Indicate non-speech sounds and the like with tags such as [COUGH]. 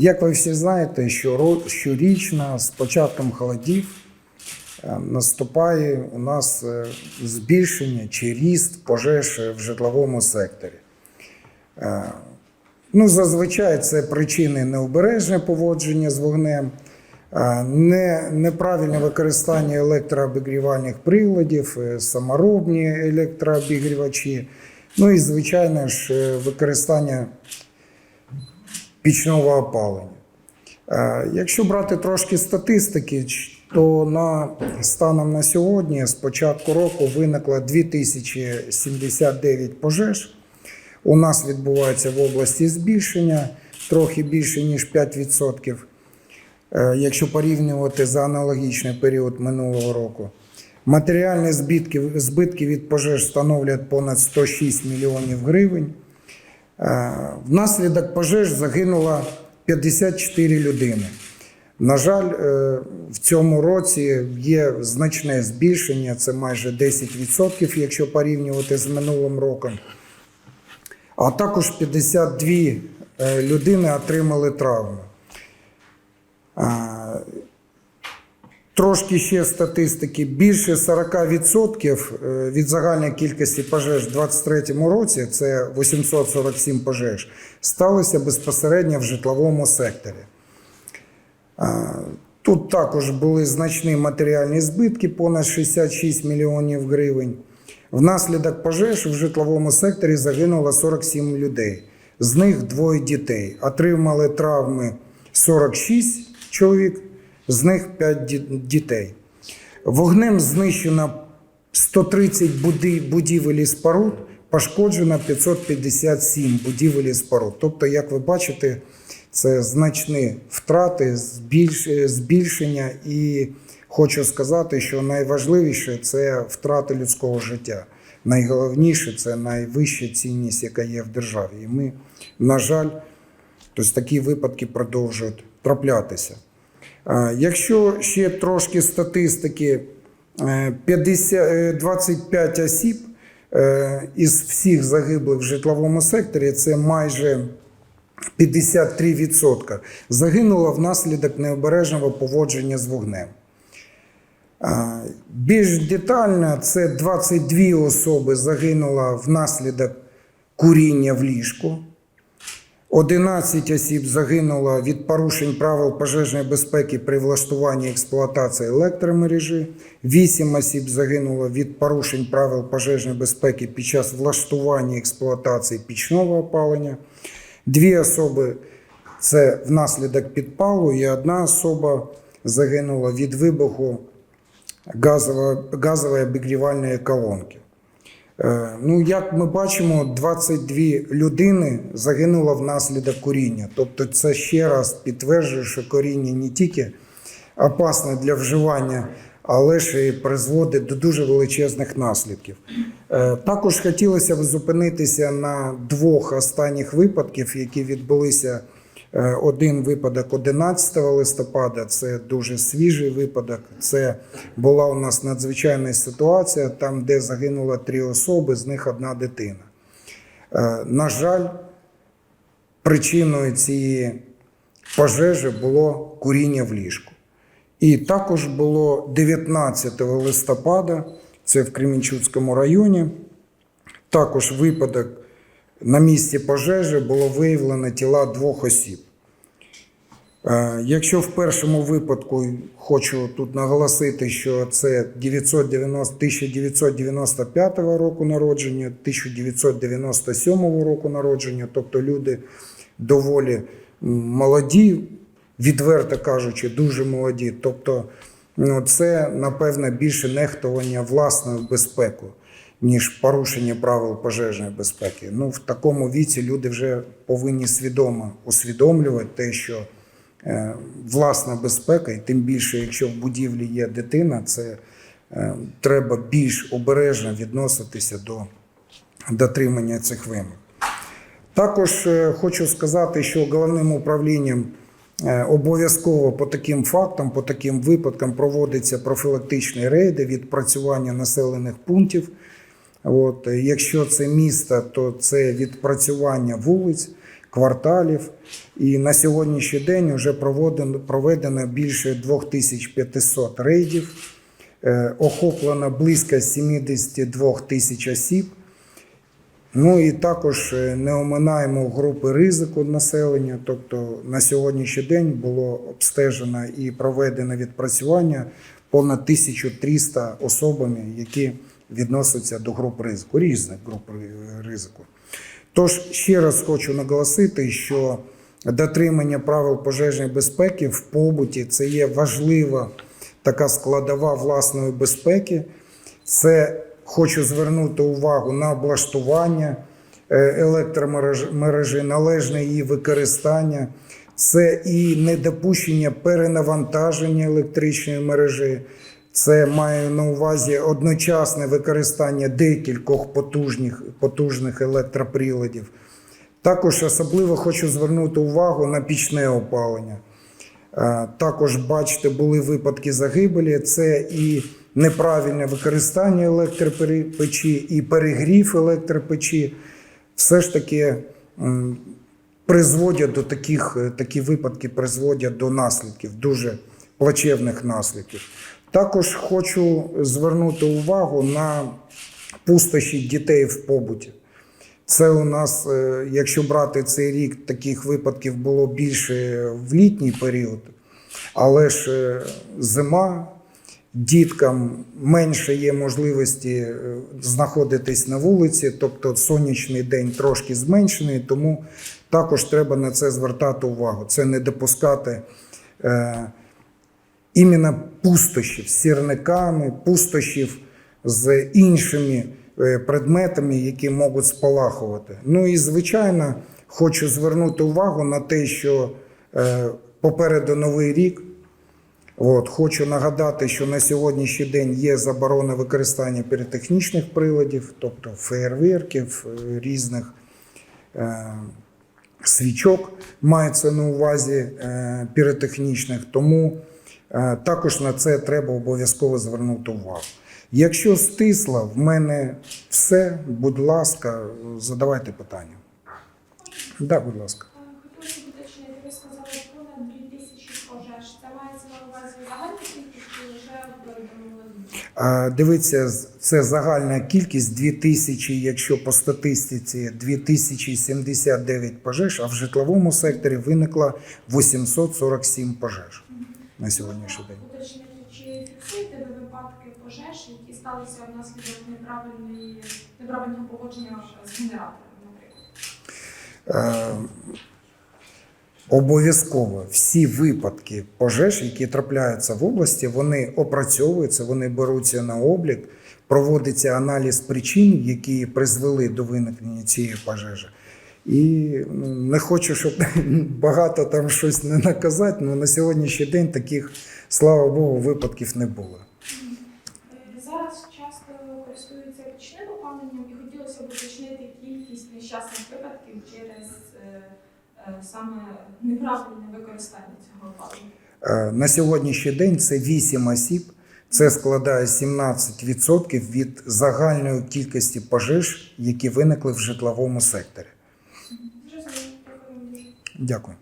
Як ви всі знаєте, що щорічно з початком холодів е, наступає у нас е, збільшення чи ріст пожеж в житловому секторі. Е, Ну, зазвичай це причини необережне поводження з вогнем, не, неправильне використання електрообігрівальних приладів, саморобні електрообігрівачі, ну і, звичайно ж, використання пічного опалення. Е, Якщо брати трошки статистики, то на станом на сьогодні, з початку року, виникло 2079 пожеж. У нас відбувається в області збільшення трохи більше ніж 5%, е, якщо порівнювати за аналогічний період минулого року. Матеріальні збитки, збитки від пожеж становлять понад 106 мільйонів гривень. Е, Внаслідок пожеж загинуло 54 людини. На жаль, е, в цьому році є значне збільшення, це майже 10%, якщо порівнювати з минулим роком. А також 52 е, людини отримали травми. Трошки ще статистики. Більше 40% е, від загальної кількості пожеж у 2023 році, це 847 пожеж, сталося безпосередньо в житловому секторі. Тут також були значні матеріальні збитки, понад 66 мільйонів гривень. Внаслідок пожеж в житловому секторі загинуло 47 людей, з них двоє дітей. Отримали травми 46 чоловік, з них 5 дітей. Вогнем знищено 130 буди- будівель і споруд, пошкоджено 557 будівель і споруд. Тобто, як ви бачите, це значні втрати, збільш- збільшення, і хочу сказати, що найважливіше це втрати людського життя. Найголовніше це найвища цінність, яка є в державі. І ми, на жаль, тобто такі випадки продовжують траплятися. Якщо ще трошки статистики, е, 50, е, 25 осіб е, із всіх загиблих в житловому секторі це майже 53% загинуло внаслідок необережного поводження з вогнем. Більш детально, це 22 особи загинуло внаслідок куріння в ліжку. 11 осіб загинуло від порушень правил пожежної безпеки при влаштуванні експлуатації електромережі. 8 осіб загинуло від порушень правил пожежної безпеки під час влаштування експлуатації пічного опалення. Дві особи це внаслідок підпалу, і одна особа загинула від вибуху газової, обігрівальної колонки. Е, Ну, як ми бачимо, 22 людини загинуло внаслідок куріння. Тобто, це ще раз підтверджує, що коріння не тільки опасне для вживання, але ж і призводить до дуже величезних наслідків. Е, Також хотілося б зупинитися на двох останніх випадків, які відбулися. Е, Один випадок 11 листопада, це дуже свіжий випадок. Це була у нас надзвичайна ситуація, там, де загинуло три особи, з них одна дитина. Е, На жаль, причиною цієї пожежі було куріння в ліжку. І також було 19 листопада, це в Кремінчуцькому районі. Також випадок на місці пожежі було виявлено тіла двох осіб. Е, Якщо в першому випадку хочу тут наголосити, що це 990, 1995 року народження, 1997 року народження, тобто люди доволі молоді, відверто кажучи, дуже молоді. Тобто, ну, це напевно більше нехтування власною безпекою, ніж порушення правил пожежної безпеки. Ну, в такому віці люди вже повинні свідомо усвідомлювати те, що е, власна безпека, і тим більше, якщо в будівлі є дитина, це е, треба більш обережно відноситися до дотримання цих вимог. Також е, хочу сказати, що головним управлінням е, обов'язково по таким фактам, по таким випадкам проводяться профілактичні рейди відпрацювання населених пунктів. От, е, якщо це місто, то це відпрацювання вулиць, кварталів. І на сьогоднішній день вже проводено, проведено більше 2500 рейдів, е, охоплено близько 72 тисяч осіб. Ну і також е, не оминаємо групи ризику населення. Тобто на сьогоднішній день було обстежено і проведено відпрацювання понад 1300 особами, які відносяться до груп ризику, різних груп ризику. Тож ще раз хочу наголосити, що дотримання правил пожежної безпеки в побуті це є важлива така складова власної безпеки. Це хочу звернути увагу на облаштування е, електромережі, належне її використання. Це і недопущення перенавантаження електричної мережі. Це має на увазі одночасне використання декількох потужних, потужних електроприладів. Також особливо хочу звернути увагу на пічне опалення. Е, Також, бачите, були випадки загибелі. Це і неправильне використання електропечі, і перегрів електропечі. Все ж таки призводять до таких, такі випадки призводять до наслідків, дуже плачевних наслідків. Також хочу звернути увагу на пустощі дітей в побуті. Це у нас, е, якщо брати цей рік, таких випадків було більше в літній період, але ж е, зима, діткам менше є можливості е, знаходитись на вулиці, тобто сонячний день трошки зменшений, тому також треба на це звертати увагу. Це не допускати іменно пустощів з сірниками, пустощів з іншими е, предметами, які можуть спалахувати. Ну і звичайно, хочу звернути увагу на те, що е, попереду новий рік. От, хочу нагадати, що на сьогоднішній день є заборона використання піротехнічних приладів, тобто феєрверків, е, різних е, свічок мається на увазі е, піротехнічних, тому також на це треба обов'язково звернути увагу. Якщо стисло, в мене все, будь ласка, задавайте питання. Так, да, будь ласка. Хотілося б уточнити, ви сказали понад 2000 пожеж. Це мається увазі загальна кількість чи вже повідомили? Дивіться, це загальна кількість 2000, якщо по статистиці 2079 пожеж, а в житловому секторі виникло 847 пожеж на сьогоднішній день. Чи ви випадки пожеж, які сталися внаслідок неправильної неправильного поводження з генератором, наприклад? Е, Обов'язково всі випадки пожеж, які трапляються в області, вони опрацьовуються, вони беруться на облік, проводиться аналіз причин, які призвели до виникнення цієї пожежі. І ну, не хочу, щоб [LAUGHS] багато там щось не наказати, але на сьогоднішній день таких, слава Богу, випадків не було. Зараз часто користуються пічним опаленням і хотілося б уточнити кількість нещасних випадків через е, е, саме неправильне використання цього опалення. Е, На сьогоднішній день це 8 осіб. Це складає 17% від загальної кількості пожеж, які виникли в житловому секторі. Зрозуміло, дякую вам дуже. Дякую.